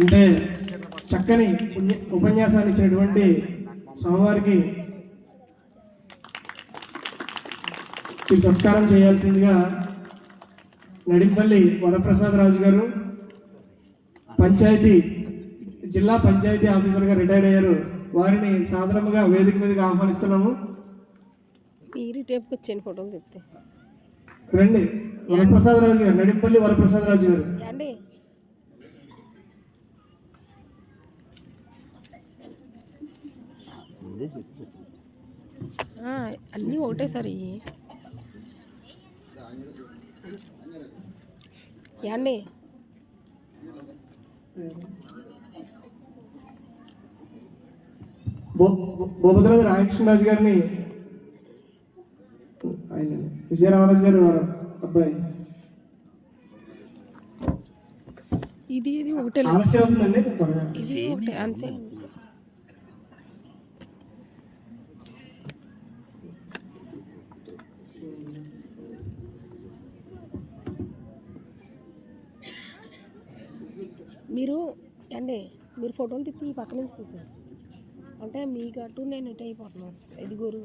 అంటే చక్కని ఉపన్యాసాన్ని ఇచ్చినటువంటి స్వామివారికి శ్రీ సత్కారం చేయాల్సిందిగా నడింపల్లి వరప్రసాదరాజు గారు పంచాయతీ జిల్లా పంచాయతీ ఆఫీసర్గా రిటైర్డ్ అయ్యారు. వారిని సాధారణంగా వేదిక మీదకి ఆహ్వానిస్తున్నాము. రండి. వరప్రసాదరాజు గారు నడింపల్లి వరప్రసాదరాజు గారు. అన్నీ ఒకటేసారి యాండి. భూపతిరాజు రామకృష్ణరాజు గారిని ఆయన విజయరామరాజు గారు వారు అబ్బాయి. ఇది ఇది ఒకటే ఆలస్యం అవుతుందండి త్వరగా. ఇది ఒకటే అంతే. మీరు అండి మీరు ఫోటోలు తీసి ఈ పక్క నుంచి తీసారు అంటే మీకు అటు నేను ఇటు అయిపోతున్నాను. ఇది గురు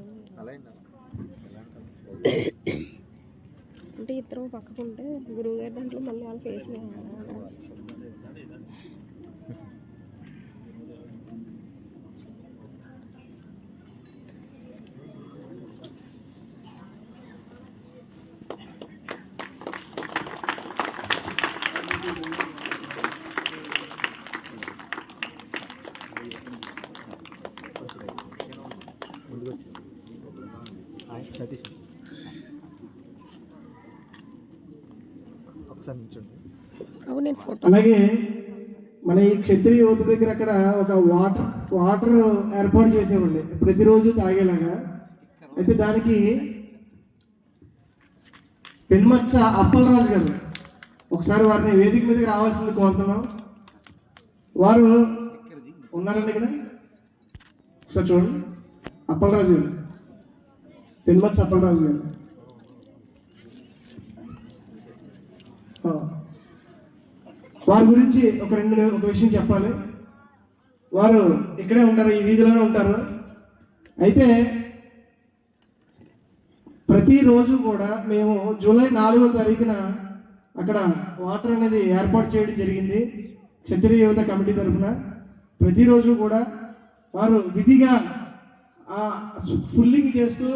అంటే ఇద్దరు పక్కకు ఉంటే గురువు గారి దాంట్లో మళ్ళీ వాళ్ళ ఫేస్ సతీష్ అలాగే మన ఈ క్షత్రియ యువత దగ్గర అక్కడ ఒక వాటర్ వాటర్ ఏర్పాటు చేసామండి ప్రతిరోజు తాగేలాగా. అయితే దానికి పెన్మత్స అప్పలరాజు గారు ఒకసారి వారిని వేదిక మీదకి రావాల్సింది కోరుతున్నాం. వారు ఉన్నారండి ఇక్కడ? ఒకసారి చూడండి. అప్పలరాజు గారు. పెన్మత్స అప్పలరాజు గారు. వారి గురించి ఒక రెండు ఒక విషయం చెప్పాలి. వారు ఇక్కడే ఉంటారు ఈ వీధిలోనే ఉంటారు. అయితే ప్రతిరోజు కూడా మేము జూలై నాలుగో తారీఖున అక్కడ వాటర్ అనేది ఏర్పాటు చేయడం జరిగింది. క్షత్రియ యువత కమిటీ తరఫున. ప్రతిరోజు కూడా వారు విధిగా ఆ ఫుల్లింగ్ చేస్తూ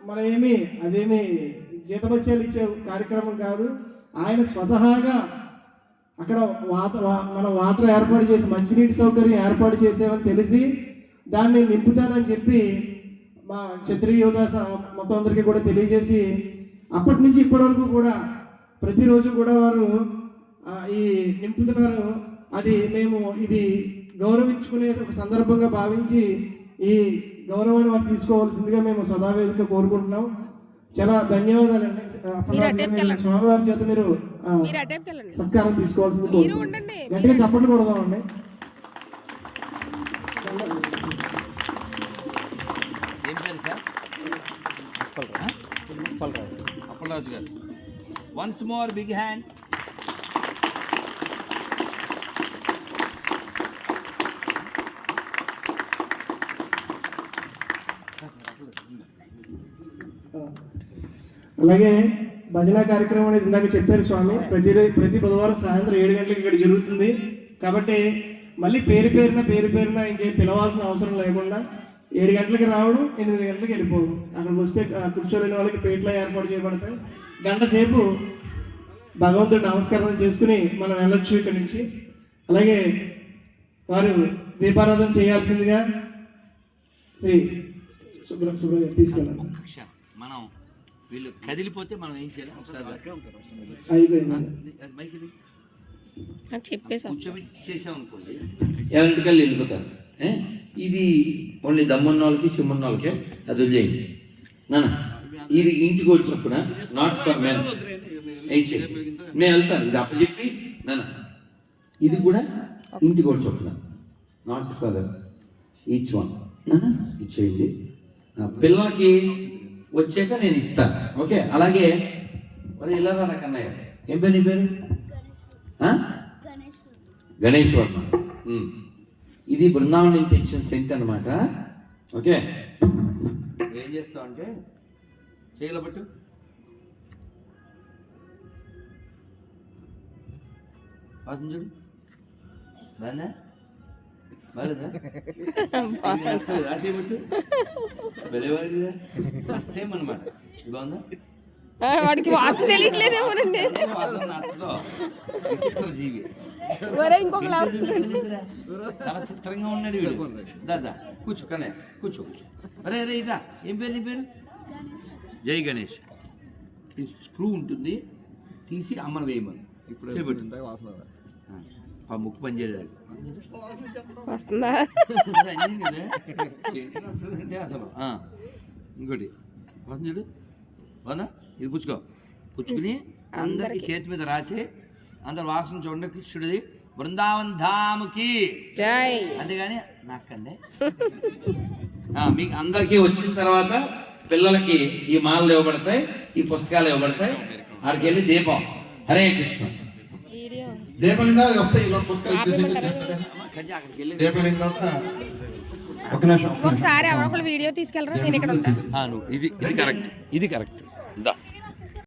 మనం ఏమి అదేమి జీతబత్యాలు ఇచ్చే కార్యక్రమం కాదు. ఆయన స్వతహాగా అక్కడ వాత మన వాటర్ ఏర్పాటు చేసి మంచినీటి సౌకర్యం ఏర్పాటు చేసామని తెలిసి దాన్ని నింపుతానని చెప్పి మా క్షత్రియ యువత మొత్తం అందరికీ కూడా తెలియజేసి అప్పటి నుంచి ఇప్పటి వరకు కూడా ప్రతిరోజు కూడా వారు ఈ నింపుతున్నారు. అది మేము ఇది గౌరవించుకునే ఒక సందర్భంగా భావించి ఈ గౌరవాన్ని వారు తీసుకోవాల్సిందిగా మేము సదావేదిక కోరుకుంటున్నాం. చాలా ధన్యవాదాలండి. స్వామివారి చేత మీరు సత్కారం తీసుకోవాల్సింది గట్టిగా చప్పట్లు కొడదామండి. అప్పలరాజు గారు. వన్స్ మోర్ బిగ్ హ్యాండ్ అలాగే భజన కార్యక్రమం అనేది ఇందాక చెప్పారు స్వామి. ప్రతి ప్రతి బుధవారం సాయంత్రం ఏడు గంటలకు ఇక్కడ జరుగుతుంది. కాబట్టి మళ్ళీ పేరు పేరున పేరు పేరున ఇంకేం పిలవాల్సిన అవసరం లేకుండా ఏడు గంటలకు రావడం ఎనిమిది గంటలకు వెళ్ళిపోవడం. అక్కడికి వస్తే కూర్చోలేని వాళ్ళకి పేట్లా ఏర్పాటు చేయబడతాయి. గంట సేపు భగవంతుడు నమస్కారం చేసుకుని మనం వెళ్ళొచ్చు ఇక్కడి నుంచి. అలాగే వారు దీపారాధన చేయాల్సిందిగా శ్రీ శుభ్ర శుభ్ర తీసుకెళ్ళండి వీళ్ళు కదిలిపోతే మనం ఏం చేయాలి? ఒకసారి ఇది. ఎవరింటికల్లి వెళ్ళిపోతారు? ఏ? ఇది ఓన్లీ దమ్మున్న వాళ్ళకి సిమ్మున్న వాళ్ళకి అది వదిలేయండి. నాన్న ఇది ఇంటికి వచ్చినప్పుడు నాట్ ఫర్ మెన్ ఏం చేయండి నేను వెళ్తాను ఇది అప్పచెప్పి నాన్న ఇది కూడా ఇంటికి వచ్చినప్పుడు నాట్ ఫర్ ఈచ్ వన్ నాన్న ఇచ్చేయండి ఆ, పిల్లలకి వచ్చాక నేను ఇస్తాను. ఓకే? అలాగే మరి ఇలా రా కన్నయ్య? ఏం పేరు నీ పేరు? గణేష్ వర్మ ఇది బృందావనం నుంచి తెచ్చిన సెంట్ అనమాట ఓకే? ఏం చేస్తావు అంటే చేయలో పట్టు. వాసన చూడు. బాగుందా? ఫస్ట్ టైం అనమాట ఇది బాగుందా ఆ, వాడికి వాసన తెలియట్లేదేమోనండి జీవి ఒరే ఇంకొక లవ్ చాలా చిత్రంగా ఉన్నాడు వీడు. దాదా కూర్చో కనే కూర్చో కూర్చో. అరే అరే ఇట్లా ఏం పేరు నీ పేరు? జై గణేష్. స్క్రూ ఉంటుంది తీసి అమ్మను వేయమని. ఇప్పుడు ఆ, ముక్కు పని చేయలేదు వస్తుందా అసలు ఆ, ఇంకోటి వస్తుంది చూడు అవునా ఇది పుచ్చుకో పుచ్చుకుని అందరికి చేతి మీద రాసి అందరు వాసన చూడండి కృష్ణుడిది బృందావన్ ధాముకి జై అంతేగాని నాకండి ఆ, మీకు అందరికీ వచ్చిన తర్వాత పిల్లలకి ఈ మాలలు ఇవ్వబడతాయి ఈ పుస్తకాలు ఇవ్వబడతాయి. ఆడికి వెళ్ళి దీపం. హరే కృష్ణ. వీడియో దీపం నిండా వస్తాయి ఇలా పుస్తకాలు ఇచ్చేసి తర్వాత ఒక నిమిషం. ఒకసారి ఎవరో ఒకళ్ళు వీడియో తీసుకెళ్ళరా? నేను ఇక్కడ ఉంటా. ఆ, నువ్వు ఇది ఇది కరెక్ట్. ఇది కరెక్ట్. దా.